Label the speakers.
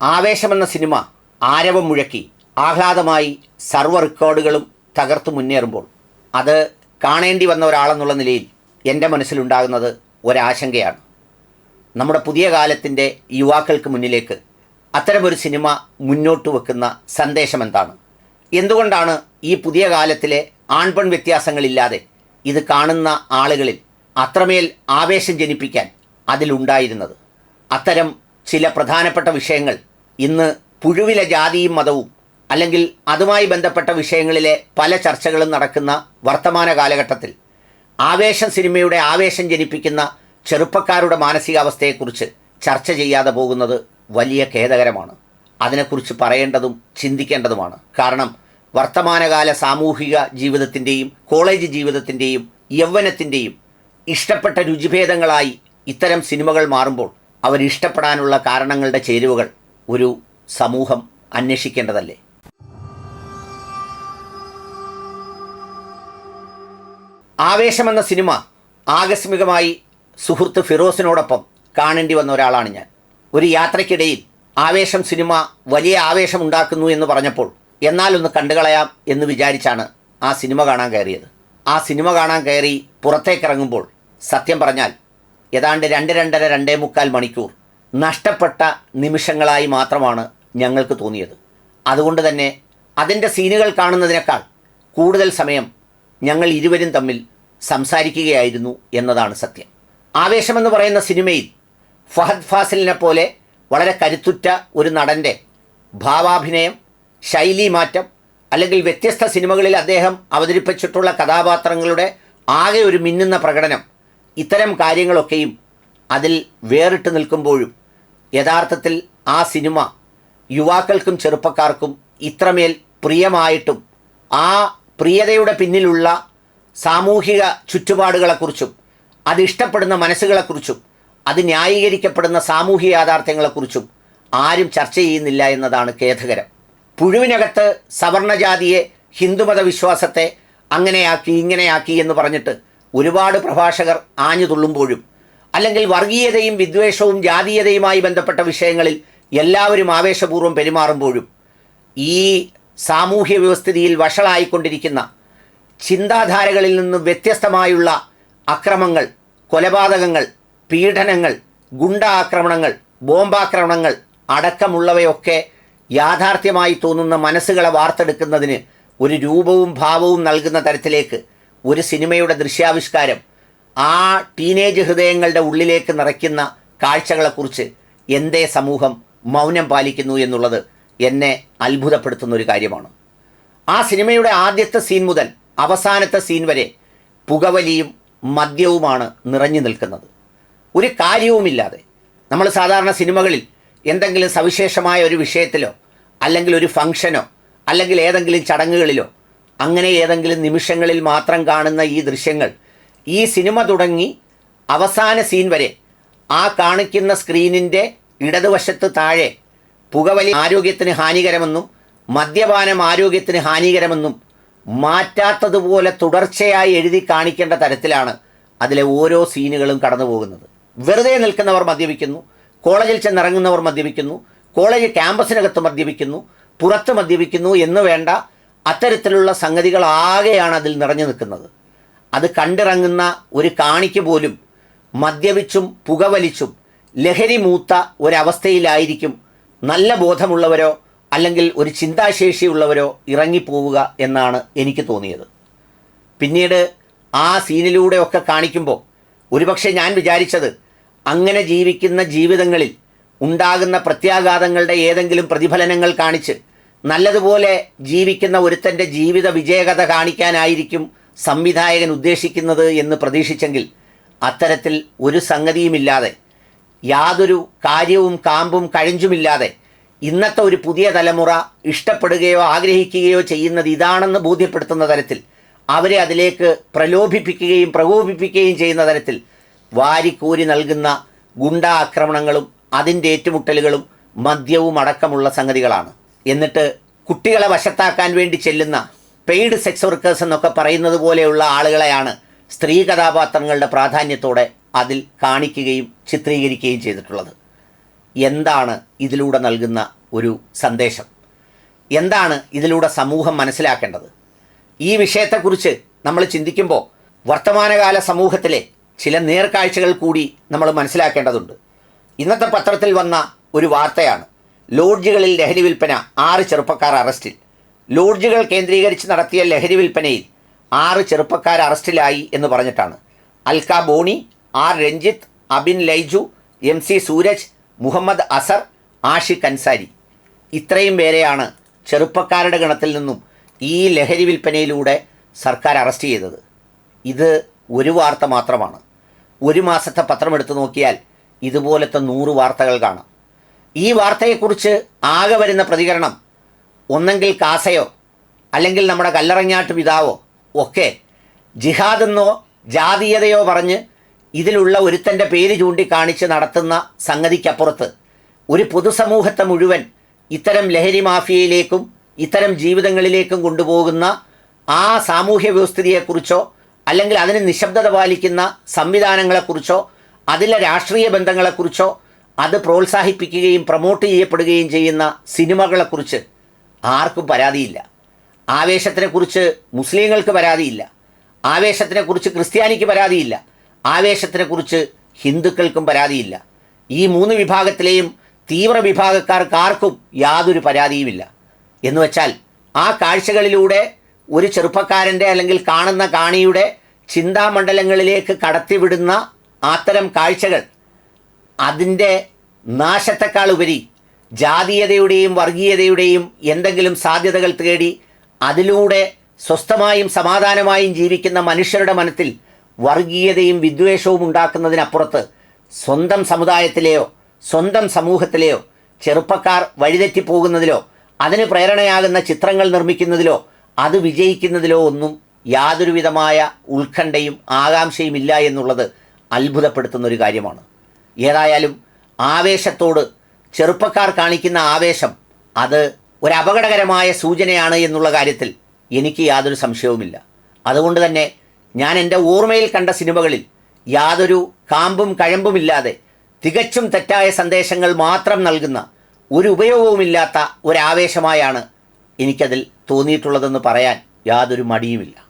Speaker 1: ആവേശമെന്ന cinema ആരവം മുഴക്കി ആഹ്ലാദമായി സർവ റെക്കോർഡുകളും തകർത്തു മുന്നേറുമ്പോൾ അത് കാണേണ്ടി വന്ന ഒരാളെന്നുള്ള നിലയിൽ എന്റെ മനസ്സിലുണ്ടാകുന്നത് ഒരാശങ്കയാണ്. നമ്മുടെ പുതിയ കാലത്തിന്റെ യുവാക്കൾക്ക് മുന്നിലേക്ക് അത്തരമൊരു സിനിമ മുന്നോട്ട് വെക്കുന്ന സന്ദേശം എന്താണ് എന്തുകൊണ്ടാണ് ഈ പുതിയ കാലത്തിലെ ആൺപെൺ വ്യത്യാസങ്ങളില്ലാതെ ഇത് കാണുന്ന ആളുകളിൽ അത്രമേൽ ആവേശം ജനിപ്പിക്കാൻ അതിലുണ്ടായിരുന്നത്? അത്തരം ചില പ്രധാനപ്പെട്ട വിഷയങ്ങൾ ഇന്ന് പുഴുവിലെ ജാതിയും മതവും അല്ലെങ്കിൽ അതുമായി ബന്ധപ്പെട്ട വിഷയങ്ങളിലെ പല ചർച്ചകളും നടക്കുന്ന വർത്തമാന കാലഘട്ടത്തിൽ ആവേശം സിനിമയുടെ ആവേശം ജനിപ്പിക്കുന്ന ചെറുപ്പക്കാരുടെ മാനസികാവസ്ഥയെക്കുറിച്ച് ചർച്ച ചെയ്യാതെ പോകുന്നത് വലിയ ഖേദകരമാണ്. അതിനെക്കുറിച്ച് പറയേണ്ടതും ചിന്തിക്കേണ്ടതുമാണ്. കാരണം വർത്തമാനകാല സാമൂഹിക ജീവിതത്തിന്റെയും കോളേജ് ജീവിതത്തിന്റെയും യൗവനത്തിന്റെയും ഇഷ്ടപ്പെട്ട രുചിഭേദങ്ങളായി ഇത്തരം സിനിമകൾ മാറുമ്പോൾ അവരിഷ്ടപ്പെടാനുള്ള കാരണങ്ങളുടെ ചേരുവകൾ ഒരു സമൂഹം അന്വേഷിക്കേണ്ടതല്ലേ? ആവേശമെന്ന സിനിമ ആകസ്മികമായി സുഹൃത്ത് ഫിറോസിനോടൊപ്പം കാണേണ്ടി വന്ന ഒരാളാണ് ഞാൻ. ഒരു യാത്രയ്ക്കിടയിൽ ആവേശം സിനിമ വലിയ ആവേശം ഉണ്ടാക്കുന്നു എന്ന് പറഞ്ഞപ്പോൾ എന്നാലൊന്ന് കണ്ടുകളയാം എന്ന് വിചാരിച്ചാണ് ആ സിനിമ കാണാൻ കയറിയത്. ആ സിനിമ കാണാൻ കയറി പുറത്തേക്കിറങ്ങുമ്പോൾ സത്യം പറഞ്ഞാൽ ഏതാണ്ട് രണ്ട് രണ്ടര രണ്ടേ മുക്കാൽ മണിക്കൂർ നഷ്ടപ്പെട്ട നിമിഷങ്ങളായി മാത്രമാണ് ഞങ്ങൾക്ക് തോന്നിയത്. അതുകൊണ്ട് തന്നെ അതിന്റെ സീനുകൾ കാണുന്നതിനേക്കാൾ കൂടുതൽ സമയം ഞങ്ങൾ ഇരുവരും തമ്മിൽ സംസാരിക്കുകയായിരുന്നു എന്നതാണ് സത്യം. ആവേശമെന്ന് പറയുന്ന സിനിമയിൽ ഫഹദ് ഫാസിലിനെ പോലെ വളരെ കരുത്തുറ്റ ഒരു നടന്റെ ഭാവാഭിനയം ശൈലി മാറ്റം അല്ലെങ്കിൽ വ്യത്യസ്ത സിനിമകളിൽ അദ്ദേഹം അവതരിപ്പിച്ചിട്ടുള്ള കഥാപാത്രങ്ങളുടെ ആകെ ഒരു മിന്നുന്ന പ്രകടനം ഇത്തരം കാര്യങ്ങളൊക്കെയും അതിൽ വേറിട്ട് നിൽക്കുമ്പോഴും യഥാർത്ഥത്തിൽ ആ സിനിമ യുവാക്കൾക്കും ചെറുപ്പക്കാർക്കും ഇത്രമേൽ പ്രിയമായിട്ടും ആ പ്രിയതയുടെ പിന്നിലുള്ള സാമൂഹിക ചുറ്റുപാടുകളെക്കുറിച്ചും അതിഷ്ടപ്പെടുന്ന മനസ്സുകളെക്കുറിച്ചും അത് ന്യായീകരിക്കപ്പെടുന്ന സാമൂഹിക യാഥാർത്ഥ്യങ്ങളെക്കുറിച്ചും ആരും ചർച്ച ചെയ്യുന്നില്ല എന്നതാണ് ഖേദകരം. പുഴുവിനകത്ത് സവർണജാതിയെ ഹിന്ദുമത വിശ്വാസത്തെ അങ്ങനെയാക്കി ഇങ്ങനെയാക്കി എന്ന് പറഞ്ഞിട്ട് ഒരുപാട് പ്രഭാഷകർ ആഞ്ഞു തുള്ളുമ്പോഴും അല്ലെങ്കിൽ വർഗീയതയും വിദ്വേഷവും ജാതീയതയുമായി ബന്ധപ്പെട്ട വിഷയങ്ങളിൽ എല്ലാവരും ആവേശപൂർവം പെരുമാറുമ്പോഴും ഈ സാമൂഹ്യ വ്യവസ്ഥിതിയിൽ വഷളായിക്കൊണ്ടിരിക്കുന്ന ചിന്താധാരകളിൽ നിന്ന് വ്യത്യസ്തമായുള്ള അക്രമങ്ങൾ കൊലപാതകങ്ങൾ പീഡനങ്ങൾ ഗുണ്ട ആക്രമണങ്ങൾ ബോംബാക്രമണങ്ങൾ അടക്കമുള്ളവയൊക്കെ യാഥാർത്ഥ്യമായി തോന്നുന്ന മനസ്സുകളെ വാർത്തെടുക്കുന്നതിന് ഒരു രൂപവും ഭാവവും നൽകുന്ന തരത്തിലേക്ക് ഒരു സിനിമയുടെ ദൃശ്യാവിഷ്കാരം ആ ടീനേജ് ഹൃദയങ്ങളുടെ ഉള്ളിലേക്ക് നിറയ്ക്കുന്ന കാഴ്ചകളെക്കുറിച്ച് എന്തേ സമൂഹം മൗനം പാലിക്കുന്നു എന്നുള്ളത് എന്നെ അത്ഭുതപ്പെടുത്തുന്ന ഒരു കാര്യമാണ്. ആ സിനിമയുടെ ആദ്യത്തെ സീൻ മുതൽ അവസാനത്തെ സീൻ വരെ പുകവലിയും മദ്യവുമാണ് നിറഞ്ഞു നിൽക്കുന്നത്. ഒരു കാര്യവുമില്ലാതെ നമ്മൾ സാധാരണ സിനിമകളിൽ എന്തെങ്കിലും സവിശേഷമായ ഒരു വിഷയത്തിലോ അല്ലെങ്കിൽ ഒരു ഫംഗ്ഷനോ അല്ലെങ്കിൽ ഏതെങ്കിലും ചടങ്ങുകളിലോ അങ്ങനെ ഏതെങ്കിലും നിമിഷങ്ങളിൽ മാത്രം കാണുന്ന ഈ ദൃശ്യങ്ങൾ ഈ സിനിമ തുടങ്ങി അവസാന സീൻ വരെ. ആ കാണിക്കുന്ന സ്ക്രീനിന്റെ ഇടതുവശത്ത് താഴെ പുകവലി ആരോഗ്യത്തിന് ഹാനികരമെന്നും മദ്യപാനം ആരോഗ്യത്തിന് ഹാനികരമെന്നും മാറ്റാത്തതുപോലെ തുടർച്ചയായി എഴുതി കാണിക്കേണ്ട തരത്തിലാണ് അതിലെ ഓരോ സീനുകളും കടന്നു പോകുന്നത് വെറുതെ നിൽക്കുന്നവർ മദ്യപിക്കുന്നു കോളേജിൽ ചെന്നിറങ്ങുന്നവർ മദ്യപിക്കുന്നു കോളേജ് ക്യാമ്പസിനകത്ത് മദ്യപിക്കുന്നു പുറത്ത് മദ്യപിക്കുന്നു എന്ന് വേണ്ട അത്തരത്തിലുള്ള സംഗതികളാകെയാണ് അതിൽ നിറഞ്ഞു നിൽക്കുന്നത്. അത് കണ്ടിറങ്ങുന്ന ഒരു കാണിക്ക് പോലും മദ്യപിച്ചും പുകവലിച്ചും ലഹരി മൂത്ത ഒരവസ്ഥയിലായിരിക്കും നല്ല ബോധമുള്ളവരോ അല്ലെങ്കിൽ ഒരു ചിന്താശേഷിയുള്ളവരോ ഇറങ്ങിപ്പോവുക എന്നാണ് എനിക്ക് തോന്നിയത്. പിന്നീട് ആ സീനിലൂടെയൊക്കെ കാണിക്കുമ്പോൾ ഒരുപക്ഷെ ഞാൻ വിചാരിച്ചത് അങ്ങനെ ജീവിക്കുന്ന ജീവിതങ്ങളിൽ ഉണ്ടാകുന്ന പ്രത്യാഘാതങ്ങളുടെ ഏതെങ്കിലും പ്രതിഫലനങ്ങൾ കാണിച്ച് നല്ലതുപോലെ ജീവിക്കുന്ന ഒരുത്തന്റെ ജീവിത വിജയകഥ കാണിക്കാനായിരിക്കും സംവിധായകൻ ഉദ്ദേശിക്കുന്നത് എന്ന് പ്രതീക്ഷിച്ചെങ്കിൽ അത്തരത്തിൽ ഒരു സംഗതിയുമില്ലാതെ യാതൊരു കാര്യവും കാമ്പും കഴിഞ്ചുമില്ലാതെ ഇന്നത്തെ ഒരു പുതിയ തലമുറ ഇഷ്ടപ്പെടുകയോ ആഗ്രഹിക്കുകയോ ചെയ്യുന്നത് ഇതാണെന്ന് ബോധ്യപ്പെടുത്തുന്ന തരത്തിൽ അവരെ അതിലേക്ക് പ്രലോഭിപ്പിക്കുകയും പ്രകോപിപ്പിക്കുകയും ചെയ്യുന്ന തരത്തിൽ വാരിക്കോരി നൽകുന്ന ഗുണ്ടാ ആക്രമണങ്ങളും അതിന്റെ ഏറ്റുമുട്ടലുകളും മദ്യവും അടക്കമുള്ള സംഗതികളാണ്. എന്നിട്ട് കുട്ടികളെ വശത്താക്കാൻ വേണ്ടി ചെല്ലുന്ന പെയ്ഡ് സെക്സ് വർക്കേഴ്സ് എന്നൊക്കെ പറയുന്നത് പോലെയുള്ള ആളുകളെയാണ് സ്ത്രീ കഥാപാത്രങ്ങളുടെ പ്രാധാന്യത്തോടെ അതിൽ കാണിക്കുകയും ചിത്രീകരിക്കുകയും ചെയ്തിട്ടുള്ളത്. എന്താണ് ഇതിലൂടെ നൽകുന്ന ഒരു സന്ദേശം? എന്താണ് ഇതിലൂടെ സമൂഹം മനസ്സിലാക്കേണ്ടത്? ഈ വിഷയത്തെക്കുറിച്ച് നമ്മൾ ചിന്തിക്കുമ്പോൾ വർത്തമാനകാല സമൂഹത്തിലെ ചില നേർക്കാഴ്ചകൾ കൂടി നമ്മൾ മനസ്സിലാക്കേണ്ടതുണ്ട്. ഇന്നത്തെ പത്രത്തിൽ വന്ന ഒരു വാർത്തയാണ്. ലോഡ്ജുകളിൽ ലഹരി വിൽപ്പന ആറ് ചെറുപ്പക്കാർ അറസ്റ്റിൽ. ലോഡ്ജുകൾ കേന്ദ്രീകരിച്ച് നടത്തിയ ലഹരി വിൽപ്പനയിൽ ആറ് ചെറുപ്പക്കാർ അറസ്റ്റിലായി എന്ന് പറഞ്ഞിട്ടാണ്. Alka Boney R Ranjith Abin Laiju M C Sooraj Muhammad അസർ ആഷിഖ് അൻസാരി. ഇത്രയും പേരെയാണ് ചെറുപ്പക്കാരുടെ ഗണത്തിൽ നിന്നും ഈ ലഹരി വിൽപ്പനയിലൂടെ സർക്കാർ അറസ്റ്റ് ചെയ്തത്. ഇത് ഒരു വാർത്ത മാത്രമാണ്. ഒരു മാസത്തെ പത്രം എടുത്തു നോക്കിയാൽ ഇതുപോലത്തെ നൂറ് വാർത്തകൾ കാണാം. ഈ വാർത്തയെക്കുറിച്ച് ആകെ വരുന്ന പ്രതികരണം ഒന്നെങ്കിൽ കാസയോ അല്ലെങ്കിൽ നമ്മുടെ കല്ലറങ്ങാട്ട് പിതാവോ ഒക്കെ ജിഹാദെന്നോ ജാതീയതയോ പറഞ്ഞ് ഇതിലുള്ള ഒരുത്തന്റെ പേര് ചൂണ്ടിക്കാണിച്ച് നടത്തുന്ന സംഗതിക്കപ്പുറത്ത് ഒരു പൊതുസമൂഹത്തെ മുഴുവൻ ഇത്തരം ലഹരി മാഫിയയിലേക്കും ഇത്തരം ജീവിതങ്ങളിലേക്കും കൊണ്ടുപോകുന്ന ആ സാമൂഹ്യ വ്യവസ്ഥിതിയെക്കുറിച്ചോ അല്ലെങ്കിൽ അതിന് നിശബ്ദത പാലിക്കുന്ന സംവിധാനങ്ങളെക്കുറിച്ചോ അതിലെ രാഷ്ട്രീയ ബന്ധങ്ങളെക്കുറിച്ചോ അത് പ്രോത്സാഹിപ്പിക്കുകയും പ്രൊമോട്ട് ചെയ്യപ്പെടുകയും ചെയ്യുന്ന സിനിമകളെക്കുറിച്ച് ആർക്കും പരാതിയില്ല. ആവേശത്തിനെക്കുറിച്ച് മുസ്ലിങ്ങൾക്ക് പരാതിയില്ല. ആവേശത്തിനെക്കുറിച്ച് ക്രിസ്ത്യാനിക്ക് പരാതിയില്ല. ആവേശത്തിനെക്കുറിച്ച് ഹിന്ദുക്കൾക്കും പരാതിയില്ല. ഈ മൂന്ന് വിഭാഗത്തിലെയും തീവ്ര വിഭാഗക്കാർക്ക് ആർക്കും യാതൊരു പരാതിയുമില്ല. എന്ന് വെച്ചാൽ ആ കാഴ്ചകളിലൂടെ ഒരു ചെറുപ്പക്കാരന്റെ അല്ലെങ്കിൽ കാണുന്ന കാണിയുടെ ചിന്താമണ്ഡലങ്ങളിലേക്ക് കടത്തിവിടുന്ന അത്തരം കാഴ്ചകൾ അതിന്റെ നാശത്തെക്കാൾ ഉപരി ജാതീയതയുടെയും വർഗീയതയുടെയും എന്തെങ്കിലും സാധ്യതകൾ തേടി അതിലൂടെ സ്വസ്ഥമായും സമാധാനമായും ജീവിക്കുന്ന മനുഷ്യരുടെ മനത്തിൽ വർഗീയതയും വിദ്വേഷവും ഉണ്ടാക്കുന്നതിനപ്പുറത്ത് സ്വന്തം സമുദായത്തിലെയോ സ്വന്തം സമൂഹത്തിലെയോ ചെറുപ്പക്കാർ വഴിതെറ്റിപ്പോകുന്നതിലോ അതിന് പ്രേരണയാകുന്ന ചിത്രങ്ങൾ നിർമ്മിക്കുന്നതിലോ അത് വിജയിക്കുന്നതിലോ ഒന്നും യാതൊരുവിധമായ ഉത്കണ്ഠയും ആകാംക്ഷയും ഇല്ല എന്നുള്ളത് അത്ഭുതപ്പെടുത്തുന്ന ഒരു കാര്യമാണ്. ഏതായാലും ആവേശത്തോട് ചെറുപ്പക്കാർ കാണിക്കുന്ന ആവേശം അത് ഒരു അപകടകരമായ സൂചനയാണ് എന്നുള്ള കാര്യത്തിൽ എനിക്ക് യാതൊരു സംശയവുമില്ല. അതുകൊണ്ട് തന്നെ ഞാൻ എന്റെ ഓർമ്മയിൽ കണ്ട സിനിമകളിൽ യാതൊരു കാമ്പും കഴമ്പുമില്ലാതെ തികച്ചും തെറ്റായ സന്ദേശങ്ങൾ മാത്രം നൽകുന്ന ഒരു ഉപയോഗവുമില്ലാത്ത ഒരാവേശമായാണ് എനിക്കതിൽ തോന്നിയിട്ടുള്ളതെന്ന് പറയാൻ യാതൊരു മടിയുമില്ല.